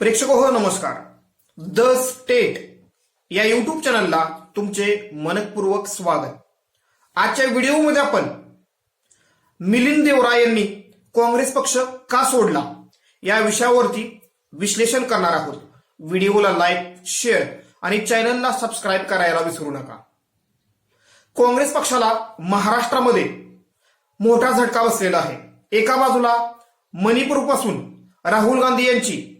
प्रेक्षक हो नमस्कार. द स्टेट या युट्यूब चॅनलला तुमचे मनपूर्वक स्वागत. आजच्या व्हिडिओमध्ये आपण मिलिंद देवरा यांनी काँग्रेस पक्ष का सोडला या विषयावरती विश्लेषण करणार आहोत. व्हिडिओला लाईक शेअर आणि चॅनलला सबस्क्राईब करायला विसरू नका. काँग्रेस पक्षाला महाराष्ट्रामध्ये मोठा झटका बसलेला आहे. एका बाजूला मणिपूरपासून राहुल गांधी यांची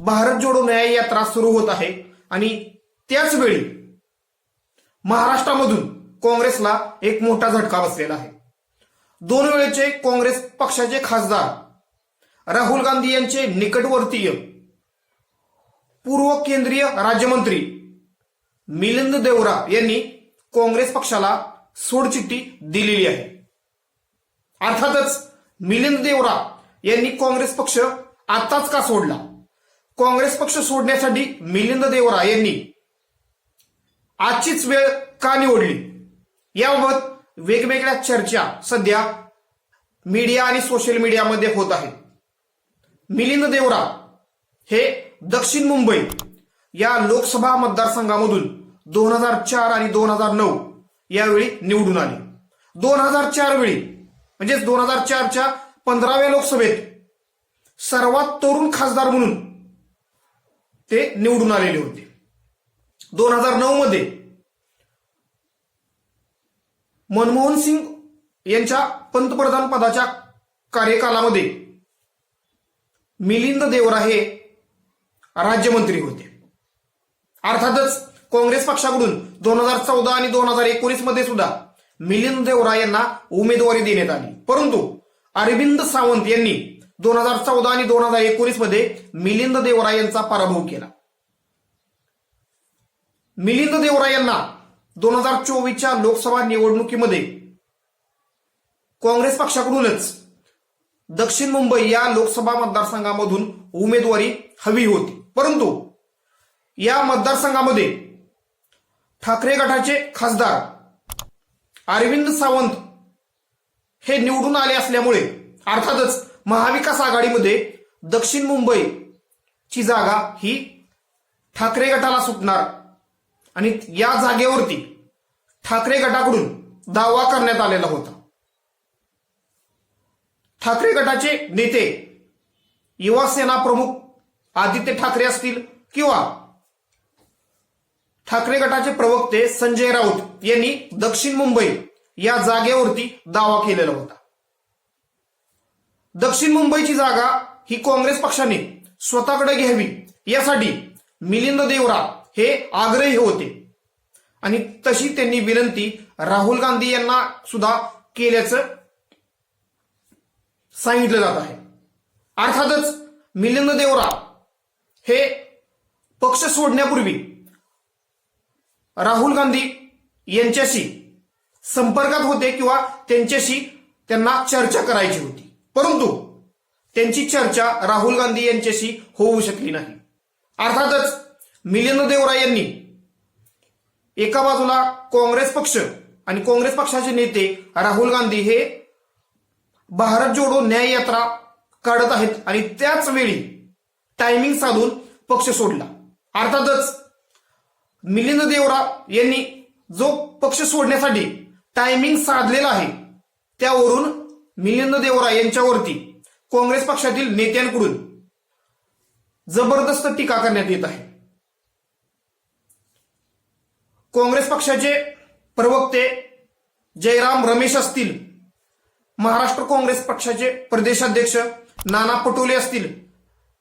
भारत जोडो न्याय यात्रा सुरू होत आहे. आणि त्याच वेळी महाराष्ट्रामधून काँग्रेसला एक मोठा झटका बसलेला आहे. दोन वेळेचे काँग्रेस पक्षाचे खासदार राहुल गांधी यांचे निकटवर्तीय पूर्व केंद्रीय राज्यमंत्री मिलिंद देवरा यांनी काँग्रेस पक्षाला सोडचिठ्ठी दिलेली आहे. अर्थातच मिलिंद देवरा यांनी काँग्रेस पक्ष आताच का सोडला? काँग्रेस पक्ष सोडण्यासाठी मिलिंद देवरा यांनी आजचीच वेळ का निवडली? याबाबत वेगवेगळ्या चर्चा सध्या मीडिया आणि सोशल मीडियामध्ये होत आहेत. मिलिंद देवरा हे दक्षिण मुंबई या लोकसभा मतदारसंघामधून दोन हजार चार आणि दोन हजार नऊ यावेळी निवडून आले. दोन हजार चार वेळी म्हणजेच दोन हजार चारच्या पंधराव्या लोकसभेत सर्वात तरुण खासदार म्हणून ते निवडून आलेले होते. दोन हजार नऊ मध्ये मनमोहन सिंग यांच्या पंतप्रधान पदाच्या कार्यकालामध्ये मिलिंद देवरा हे राज्यमंत्री होते. अर्थातच काँग्रेस पक्षाकडून दोन हजार चौदा आणि दोन हजार एकोणीसमध्ये सुद्धा मिलिंद देवरा यांना उमेदवारी देण्यात आली. परंतु अरविंद सावंत यांनी दोन हजार चौदा आणि दोन हजार एकोणीसमध्ये मिलिंद देवरा यांचा पराभव केला. मिलिंद देवरा यांना दोन हजार चोवीसच्या लोकसभा निवडणुकीमध्ये काँग्रेस पक्षाकडूनच दक्षिण मुंबई या लोकसभा मतदारसंघामधून उमेदवारी हवी होती. परंतु या मतदारसंघामध्ये ठाकरे गटाचे खासदार अरविंद सावंत हे निवडून आले असल्यामुळे अर्थातच महाविकास आघाडीमध्ये दक्षिण मुंबईची जागा ही ठाकरे गटाला सुटणार. आणि या जागेवरती ठाकरे गटाकडून दावा करण्यात आलेला होता. ठाकरे गटाचे नेते युवासेना प्रमुख आदित्य ठाकरे असतील किंवा ठाकरे गटाचे प्रवक्ते संजय राऊत यांनी दक्षिण मुंबई या जागेवरती दावा केलेला होता. दक्षिण मुंबईची जागा ही काँग्रेस पक्षाने स्वतःकडे घ्यावी यासाठी मिलिंद देवरा हे आग्रही होते. आणि तशी त्यांनी विनंती राहुल गांधी यांना सुद्धा केल्याचं सांगितलं जात आहे. अर्थातच मिलिंद देवरा हे पक्ष सोडण्यापूर्वी राहुल गांधी यांच्याशी संपर्कात होते किंवा त्यांच्याशी त्यांना चर्चा करायची होती. परंतु त्यांची चर्चा राहुल गांधी यांच्याशी होऊ शकली नाही. अर्थातच मिलिंद देवरा यांनी एका बाजूला काँग्रेस पक्ष आणि काँग्रेस पक्षाचे नेते राहुल गांधी हे भारत जोडो न्याय यात्रा काढत आहेत आणि त्याच वेळी टायमिंग साधून पक्ष सोडला. अर्थातच मिलिंद देवरा यांनी जो पक्ष सोडण्यासाठी टायमिंग साधलेला आहे त्यावरून मिलिंद देवरा यांच्यावरती काँग्रेस पक्षातील नेत्यांकडून जबरदस्त टीका करण्यात येत आहे. काँग्रेस पक्षाचे प्रवक्ते जयराम रमेश असतील महाराष्ट्र काँग्रेस पक्षाचे प्रदेशाध्यक्ष नाना पटोले असतील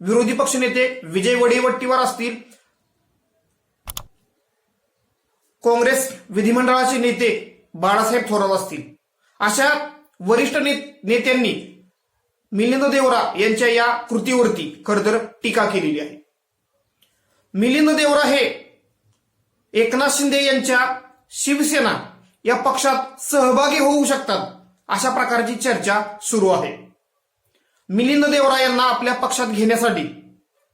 विरोधी पक्षनेते विजय वडेवट्टीवार असतील काँग्रेस विधिमंडळाचे नेते बाळासाहेब थोरात असतील. अशा वरिष्ठ नेत्यांनी मिलिंद देवरा यांच्या या कृतीवरती खरतर टीका केलेली आहे. मिलिंद देवरा हे एकनाथ शिंदे यांच्या शिवसेना या पक्षात सहभागी होऊ शकतात अशा प्रकारची चर्चा सुरू आहे. मिलिंद देवरा यांना आपल्या पक्षात घेण्यासाठी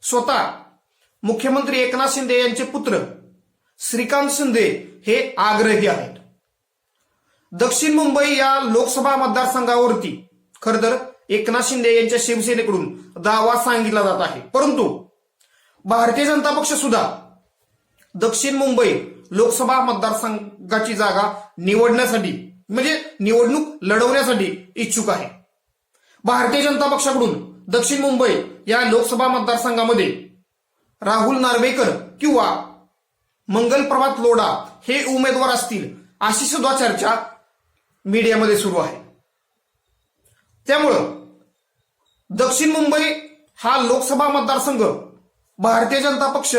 स्वतः मुख्यमंत्री एकनाथ शिंदे यांचे पुत्र श्रीकांत शिंदे हे आग्रही आहेत. दक्षिण मुंबई या लोकसभा मतदारसंघावरती खर तर एकनाथ शिंदे यांच्या शिवसेनेकडून दावा सांगितला जात आहे. परंतु भारतीय जनता पक्ष सुद्धा दक्षिण मुंबई लोकसभा मतदारसंघाची जागा निवडण्यासाठी म्हणजे निवडणूक लढवण्यासाठी इच्छुक आहे. भारतीय जनता पक्षाकडून दक्षिण मुंबई या लोकसभा मतदारसंघामध्ये राहुल नार्वेकर किंवा मंगल प्रभात लोढा हे उमेदवार असतील अशी सुद्धा चर्चा मीडियामध्ये सुरू आहे. त्यामुळं दक्षिण मुंबई हा लोकसभा मतदारसंघ भारतीय जनता पक्ष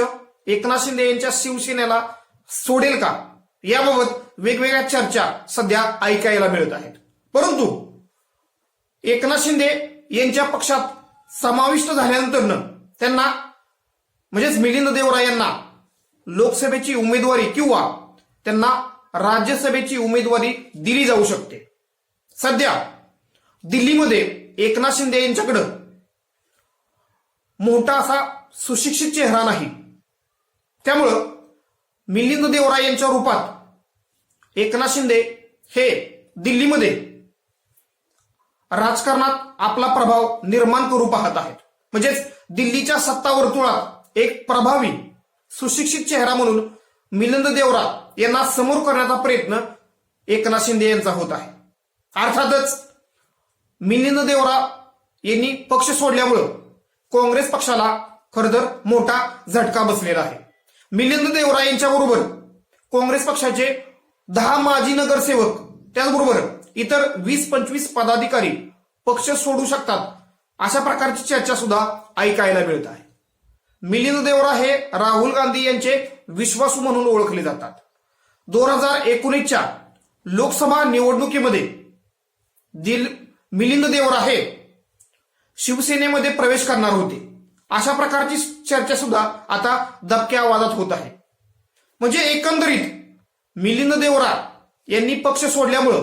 एकनाथ शिंदे यांच्या शिवसेनेला सोडेल का? याबाबत वेगवेगळ्या चर्चा सध्या ऐकायला मिळत आहेत. परंतु एकनाथ शिंदे यांच्या पक्षात समाविष्ट झाल्यानंतर त्यांना म्हणजेच मिलिंद देवरा यांना लोकसभेची उमेदवारी किंवा त्यांना राज्यसभेची उमेदवारी दिली जाऊ शकते. सध्या दिल्लीमध्ये एकनाथ शिंदे यांच्याकडं मोठा असा सुशिक्षित चेहरा नाही. त्यामुळं मिलिंद देवरा यांच्या रूपात एकनाथ शिंदे हे दिल्लीमध्ये राजकारणात आपला प्रभाव निर्माण करू पाहत आहेत. म्हणजेच दिल्लीच्या सत्ता वर्तुळात एक प्रभावी सुशिक्षित चेहरा म्हणून मिलिंद देवरा यांना समोर करण्याचा प्रयत्न एकनाथ शिंदे यांचा होत आहे. अर्थातच मिलिंद देवरा यांनी पक्ष सोडल्यामुळं काँग्रेस पक्षाला खरंतर मोठा झटका बसलेला आहे. मिलिंद देवरा यांच्याबरोबर काँग्रेस पक्षाचे दहा माजी नगरसेवक त्याचबरोबर इतर वीस पंचवीस पदाधिकारी पक्ष सोडू शकतात अशा प्रकारची चर्चा सुद्धा ऐकायला मिळत आहे. मिलिंद देवरा हे राहुल गांधी यांचे विश्वासू म्हणून ओळखले जातात. दोन हजार एकोणीसच्या लोकसभा निवडणुकीमध्ये दिल मिलिंद देवरा हे शिवसेनेमध्ये प्रवेश करणार होते. अशा प्रकारची चर्चा सुद्धा आता दबक्या आवाजात होत आहे. म्हणजे एकंदरीत मिलिंद देवरा यांनी पक्ष सोडल्यामुळं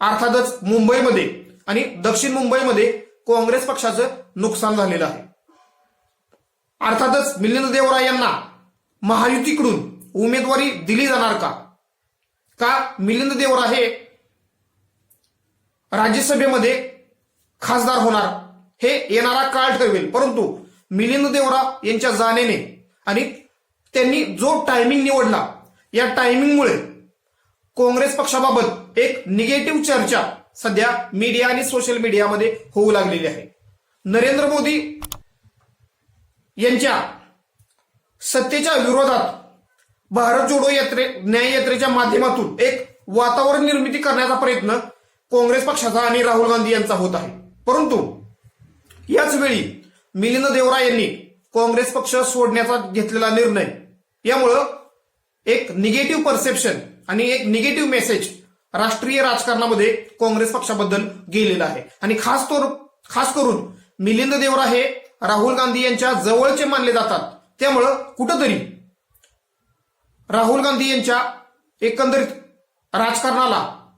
अर्थातच मुंबईमध्ये आणि दक्षिण मुंबईमध्ये काँग्रेस पक्षाचं नुकसान झालेलं आहे. अर्थातच मिलिंद देवरा यांना महायुतीकडून उमेदवारी दिली जाणार का? का मिलिंद देवरा हे राज्यसभेमध्ये खासदार होणार? हे येणारा काळ ठरवेल. परंतु मिलिंद देवरा यांच्या जाण्याने आणि त्यांनी जो टायमिंग निवडला या टायमिंगमुळे काँग्रेस पक्षाबाबत एक निगेटिव्ह चर्चा सध्या मीडिया आणि सोशल मीडियामध्ये होऊ लागलेली आहे. नरेंद्र मोदी यांच्या सत्तेच्या विरोधात भारत जोडो यात्रे न्याय यात्रेच्या माध्यमातून एक वातावरण निर्मिती करण्याचा प्रयत्न काँग्रेस पक्षाचा आणि राहुल गांधी यांचा होत आहे. परंतु याच वेळी मिलिंद देवरा यांनी काँग्रेस पक्ष सोडण्याचा घेतलेला निर्णय यामुळं एक निगेटिव्ह परसेप्शन आणि एक निगेटिव्ह मेसेज राष्ट्रीय राजकारणामध्ये काँग्रेस पक्षाबद्दल गेलेला आहे. आणि खास तर खास करून मिलिंद देवरा हे राहुल गांधी यांच्या जवळचे मानले जातात. त्यामुळं कुठंतरी राहुल गांधी यांच्या एकंदरीत राजकारणाला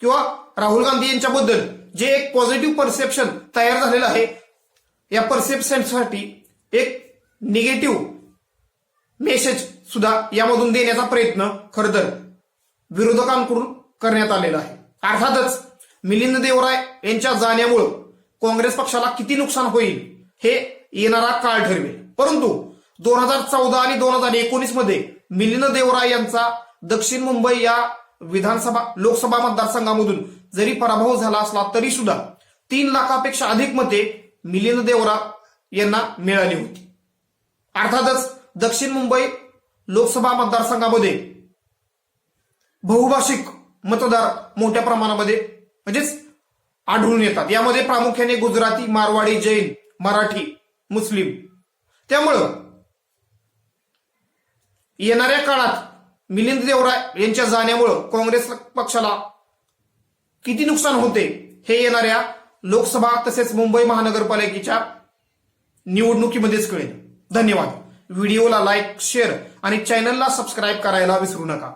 किंवा राहुल गांधी यांच्याबद्दल जे एक पॉझिटिव्ह परसेप्शन तयार झालेलं आहे या परसेप्शनसाठी एक निगेटिव्ह मेसेज सुद्धा यामधून देण्याचा प्रयत्न खरं तर विरोधकांकडून करण्यात आलेला आहे. अर्थातच मिलिंद देवराय यांच्या जाण्यामुळं काँग्रेस पक्षाला किती नुकसान होईल हे येणारा काळ ठरवेल. परंतु दोन हजार चौदा आणि दोन हजार एकोणीसमध्ये मिलिंद देवराय यांचा दक्षिण मुंबई या विधानसभा लोकसभा मतदारसंघामधून जरी पराभव झाला असला तरी सुद्धा तीन लाखापेक्षा अधिक मते मिलिंद देवरा यांना मिळाली होती. अर्थातच दक्षिण मुंबई लोकसभा मतदारसंघामध्ये बहुभाषिक मतदार मोठ्या प्रमाणामध्ये म्हणजेच आढळून येतात. यामध्ये प्रामुख्याने गुजराती मारवाडी जैन मराठी मुस्लिम. त्यामुळं येणाऱ्या काळात मिलिंद देवराय यांच्या जाण्यामुळं काँग्रेस पक्षाला किती नुकसान होते हे येणाऱ्या लोकसभा तसेच मुंबई महानगरपालिकेच्या निवडणुकीमध्येच कळेल. धन्यवाद. व्हिडिओला लाईक शेअर आणि चॅनलला सबस्क्राईब करायला विसरू नका.